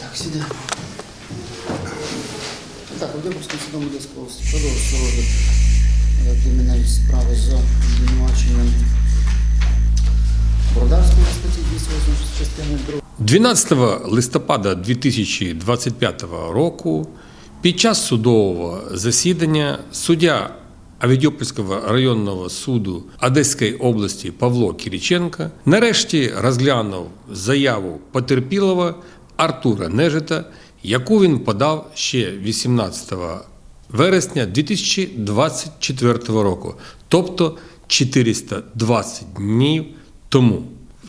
Так, сюди. Так, Дяківському судом Одеської області продовжується розгляд е, кримінальної справи за обвинуваченням Бородарської статті 286 частини 2. 12 листопада 2025 року під час судового засідання суддя Авідьопольського районного суду Одеської області Павло Кіріченка нарешті розглянув заяву потерпілого Артура Нежита, яку він подав ще 18 вересня 2024 року, тобто 420 днів тому.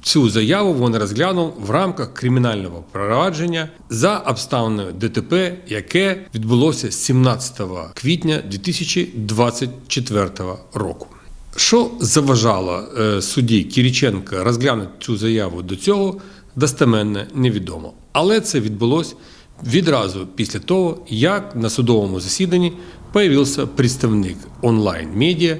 Цю заяву він розглянув в рамках кримінального провадження за обставиною ДТП, яке відбулося 17 квітня 2024 року. Що заважало е, судді Кіріченка розглянути цю заяву до цього, достеменно невідомо. Але це відбулося відразу після того, як на судовому засіданні появився представник онлайн-медіа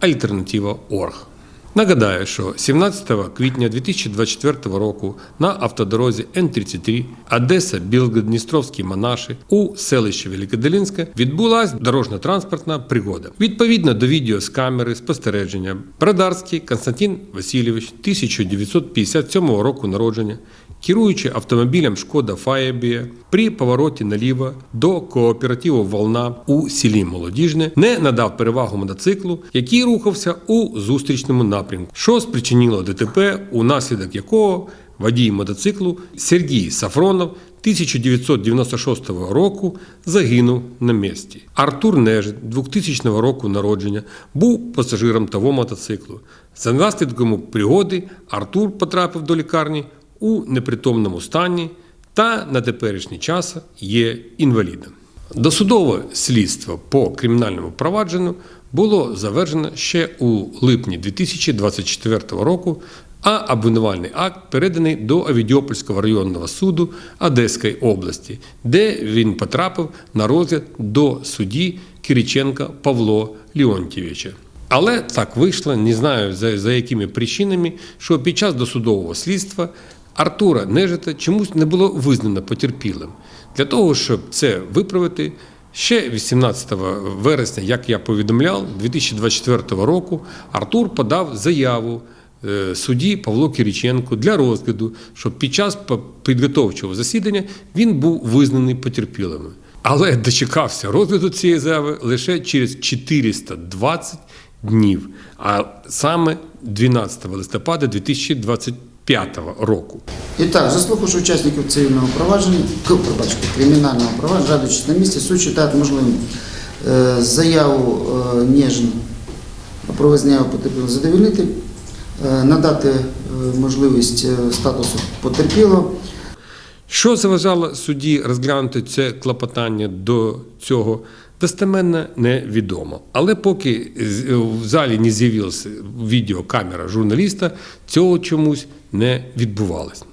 Альтернатива.орг. Нагадаю, що 17 квітня 2024 року на автодорозі Н-33 Одеса Білгодністровські Монаші у селищі Великодолинське відбулася дорожньо-транспортна пригода. Відповідно до відео з камери спостереження, Брадарський Константин Васильович 1957 року народження, керуючи автомобілем Шкода Фаєбія при повороті наліво до кооперативу Волна у селі Молодіжне не надав перевагу мотоциклу, який рухався у зустрічному напрямку, що спричинило ДТП, унаслідок якого водій мотоциклу Сергій Сафронов 1996 року загинув на місці. Артур Нежит 2000 року народження був пасажиром того мотоциклу. За наслідком пригоди Артур потрапив до лікарні у непритомному стані та на теперішній час є інвалідом. Досудове слідство по кримінальному провадженню було завершено ще у липні 2024 року, а обвинувальний акт переданий до Авідіопольського районного суду Одеської області, де він потрапив на розгляд до судді Кириченка Павло Леонтьєвича. Але так вийшло, не знаю за, за якими причинами, що під час досудового слідства Артура Нежита чомусь не було визнано потерпілим. Для того, щоб це виправити, ще 18 вересня, як я повідомляв, 2024 року Артур подав заяву е, судді Павло Кириченко для розгляду, щоб під час підготовчого засідання він був визнаний потерпілим. Але дочекався розгляду цієї заяви лише через 420 днів, а саме 12 листопада 2025 року. І так, заслухавши учасників цивільного провадження, пробачте, кримінального провадження, радуючись на місці, суд вважає можливим е, заяву е, Нежин про визнання потерпілого задовільнити, е, надати можливість статусу потерпілого. Що заважало судді розглянути це клопотання до цього, достеменно невідомо. Але поки в залі не з'явилася відеокамера журналіста, цього чомусь не відбувалось.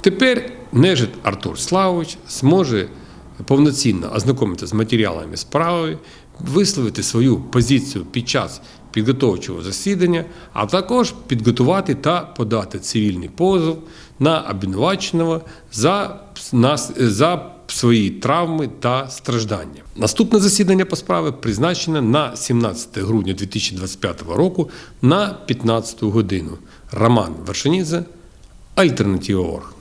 Тепер нежит Артур Славович зможе повноцінно ознайомитися з матеріалами справи, висловити свою позицію під час підготовчого засідання, а також підготувати та подати цивільний позов на обвинуваченого за, на- за свої травми та страждання. Наступне засідання по справи призначене на 17 грудня 2025 року на 15 годину. Роман Вершинідзе, Альтернатива.орг.